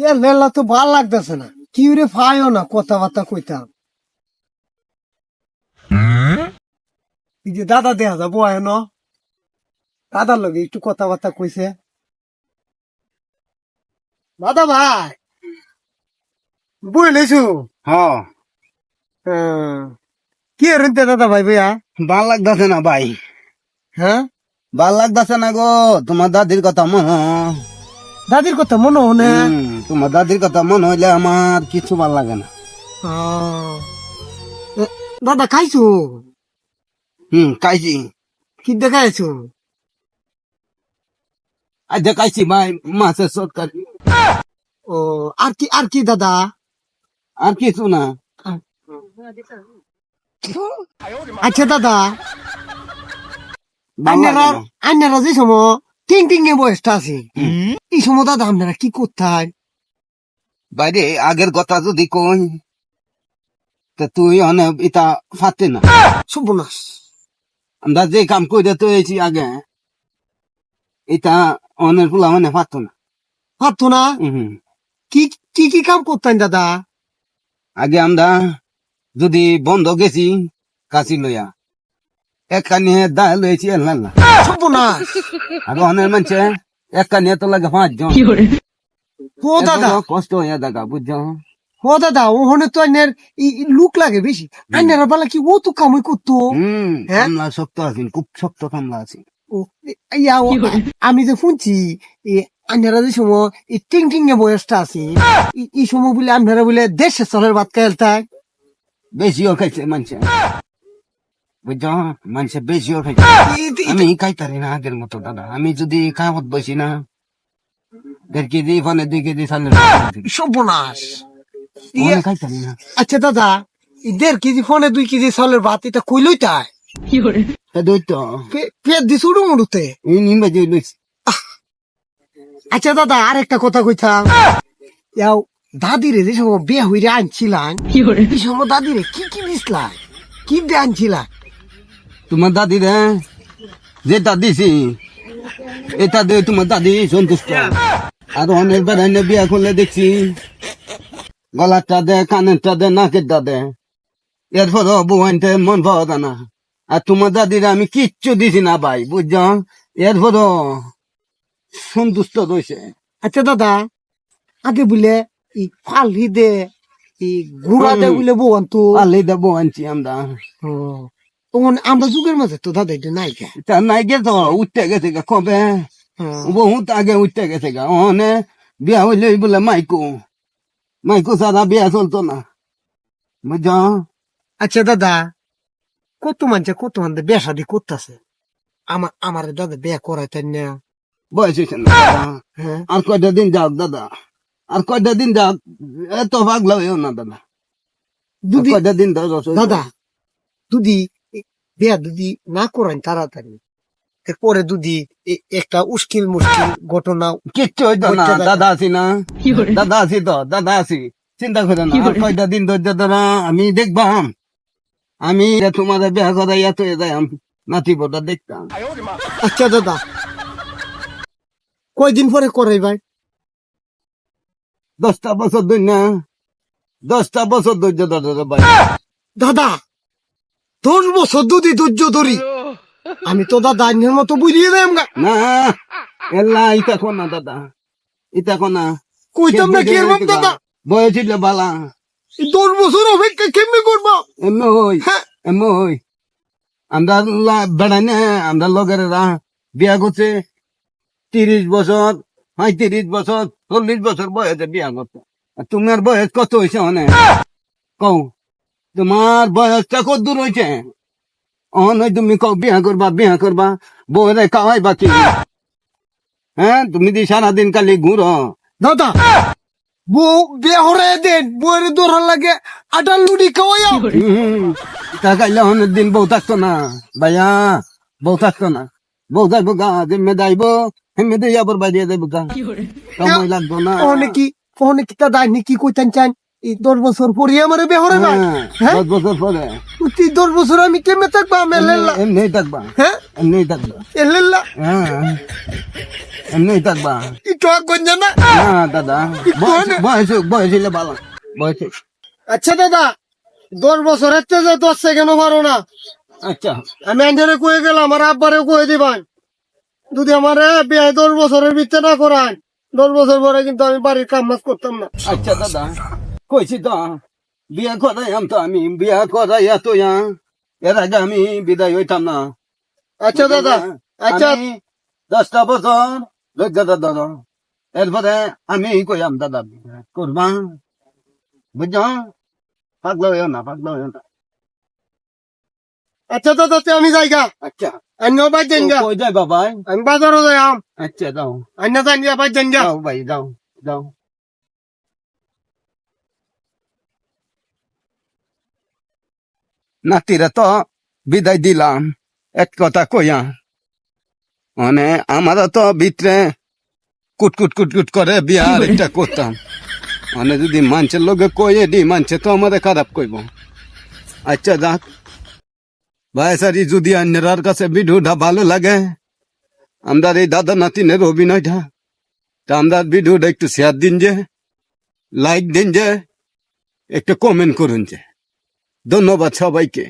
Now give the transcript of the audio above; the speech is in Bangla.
এ মেলা তো ভালো লাগতেছে না। কি রে ফাইও না কথাবার্তা কইতাম। এই যে দাদা দেয়া যাব আয় ন। দাদার লগে একটু কথাবার্তা কইছে। দাদা ভাই বুঝলেছু হ্যাঁ কি রইতে দাদা ভাই ভাইয়া? ভালো লাগতেছে না ভাই। হ্যাঁ? ভালো লাগতেছে না গো তোমার দাদির কথা মন। দাদির কথা মনে হনে তোমার দাদির কথা মনে হইলে আমার কিছু ভালো লাগে না। দাদা খাইছো? হুম খাইছি। কি দেখাইছো আজ খাইছি ভাই মাছের সরকারি ও আর কি আর কি দাদা? আর কিছু না। আচ্ছা দাদা। লাগে আইনারা যে সময় টিং টিং এ বয়সটা আছে। এই সময় দাদা আপনারা কি করতেন বাইরে আগের কথা যদি কই তা তুই অনেক ইটা ফাতে না। সর্বনাশ। আমরা যে কাম করে তো এসি আগে এটা অনেক ফুলা মানে ফাতো না। পারতো না? হুম। কি কি কি কাম করতেন দাদা? আগে আমরা যদি বন্ধ গেছি কাশি লইয়া। একখানি দায় লইছি এল্লা সর্বনাশ। আর অনেক মানুষে একখানি তো লাগে পাঁচজন। ও দাদা। কষ্ট হইয়া দেখা বুঝছ? ও দাদা ওখানে তো আইনের লুক লাগে বেশি। আইনারা বেলা কি ও তো কামই করতো? হম হ্যাঁ? কামলা শক্ত আছি খুব শক্ত কামলা আছি। ও, ইয়া, আমি যে শুনছি আন্ধারা যে সময় এই টিং টিং এ বয়সটা আছে এই- সময় বলে আপনারা বলে দেশে চলের ভাত খাইলতায় বেশিও খাইছে মানুষে বুঝছ? মানুষে বেশিও খাইছে আমি খাইতারি না আগের মতো দাদা? আমি যদি খাওয়াত বসি না দেড় কেজি ফোনে দুই কেজি চালের সর্বনাশ। ইয়ে, খাইতারি না? আচ্ছা দাদা দেড় কেজি ফোনে দুই কেজি চালের ভাত এটা কইলই তাই আচ্ছা দাদা আর একটা কথা কইতাম। দাদিরে যে সময় বিয়ে হইরে আনছিলাম এই সময় দাদিরে কি কি দিছিলাম কি দিয়ে আনছিলাম তোমার দাদি রে? যেটা দিছি এটা দিয়ে তোমার দাদি সন্তুষ্ট। আর অনেক বেড়াই বিয়া করলে দেখছি গলারটা দে কানেরটা দে নাকেরটা দে। এরপর বউয়ানতে মন পাওয়া না। আর তোমার দাদির আমি কিচ্ছু দিছি না ভাই বুঝছ? এরপর সন্তুষ্ট রয়েছে। আচ্ছা দাদা আগে বলে এই ফালি দে এই গুড়া দে বলে বউন তো আলে দে বউয়ানছি আমরা। তখন আমরা যুগের মাঝে তো দাদা এটা নাই তা নাই গেছে উঠতে গেছে গা কবে? বহুত আগে উঠতে গেছে গা ওনে বিয়া হইলে বলে মাইকু। মাইকু সারা বিয়া চলতো না। বুঝছ? আচ্ছা দাদা কত মানুষে কত মানুষ বিয়া শাদি করতেছে? আমার আমার দাদা বিয়া করাইতেন না। বয়স হয়েছে না। হ্যাঁ। আর কয়টা দিন যাক দাদা? আর কয়টা দিন যাক? এত ভাগলা হইও না দাদা। আর দুদি কয়টা দিন দাদা দাদা দুদি এ- বিয়া দুদি না করেন তাড়াতাড়ি এরপরে দুদি একটা উস্কিল মুশকিল ঘটনা কিচ্ছু হইতো না দাদা। আছি না দাদা আছি তো দাদা আছি চিন্তা করে না আর কয়টা দিন ধৈর্য ধরা আমি দেখবাম আমি তোমার বিয়া করা ইয়াত হয়ে যাই নাতি বোটা দেখতাম আচ্ছা দাদা কয়দিন পরে করাই ভাই দশটা বছর ধরে না দশটা বছর ধৈর্য ধরে ভাই দাদা দশ বছর দুদি ধৈর্য ধরি আমি তো দাদা অন্যের মতো বুঝিয়ে দেয় আমরা না এলা ইটা কোনা দাদা? ইটা কোনা কইতাম না কি এরকম দাদা? বয়স ছিল বালা। এই দশ বছর অপেক্ষা কেমনি করব? এমনি হই হ্যাঁ। এমনি হই। আমরা লা- বেড়াই না আমরা লগেরা বিয়া করছে। তিরিশ বছর পঁয়ত্রিশ বছর চল্লিশ বছর বয়সে বিয়া করছে। আর তোমার বয়স কত হয়েছে অনেক কও। তোমার বয়সটা কত দূর হয়েছে অনেক তুমি কও বিয়া করবা বিয়া করবা বউরে খাওয়াই বাকি হ্যাঁ তুমি দি সারাদিন কালি ঘুরো। দাদা বউ বিয়ে হরে দেন বউয়ের দৌড়ার লাগে আটার লুডি খাওয়াইয়া হুম, তা খাইলে অনেক দিন বউ থাকতো না। ভাইয়া বউ থাকতো না। বউ থাকব গা যেমনি যাইব হেমে দিয়ে আবার বাইরে যাইব গা। সময় লাগবো না। ওখানে কি ওখানে কি দাদা কি কইতেন চান? এই দশ বছর পরে আমার বিয়ে হ্যাঁ, হ্যাঁ? দশ বছর পরে। তুই দশ বছর আমি কেমনে থাকব? আমি এলেল্লা এমনি থাকবা। হ্যাঁ? এমনি থাকবা। এলেল্লা হ্যাঁ। এমনি থাকবা। একটু আগ গঞ্জা না। না দাদা। বয়স বয়স হইলে ভালো। বয়স আচ্ছা দাদা দশ বছরের থেকে দশ সেকেন্ডও পারো না। আচ্ছা। আমি আঞ্জারে কয়ে গেলাম আমার আব্বারে কয়ে দিবান। যদি আমার বিয়ে দশ বছরের ভিতরে না করান দশ বছর পরে কিন্তু আমি বাড়ির কাম কাজ করতাম না। আচ্ছা দাদা। কইছি তো বিয়া করাইয়াম তো আমি বিয়া করাইয়া তো এর আগে আমি বিদায় হইতাম না আচ্ছা দাদা আচ্ছা আমি দশটা বছর যোগ্যতা ধরো এরপরে আমি কইয়াম দাদা করবা বুঝছ পাগলা হইও না পাগলা হইও না আচ্ছা দাদা তে আমি যাইগা। আচ্ছা। অন্য বাই দেন গা কই যাই বাবা আমি বাজারও যাই আম আচ্ছা যাও অন্য যাই বাই দেন গা। যাও ভাই যাও যাও নাতিরা তো বিদায় দিলাম। এক কথা কইয়া। মানে আমারও তো ভিতরে কুটকুট কুটকুট করে বিয়ার একটা করতাম। মানে যদি মানুষের লোকে কয়ে দি, মানুষে তো আমাদের খারাপ কইব। আচ্ছা যাক ভাই সারি যদি অন্যরার কাছে ভিডিওটা ভালো লাগে, আমরা এই দাদা নাতিনের অভিনয়টা, তা আমরা ভিডিওটা একটু শেয়ার দিন যে, লাইক দিন যে, একটু কমেন্ট করুন যে। ধন্যবাদ সবাইকে।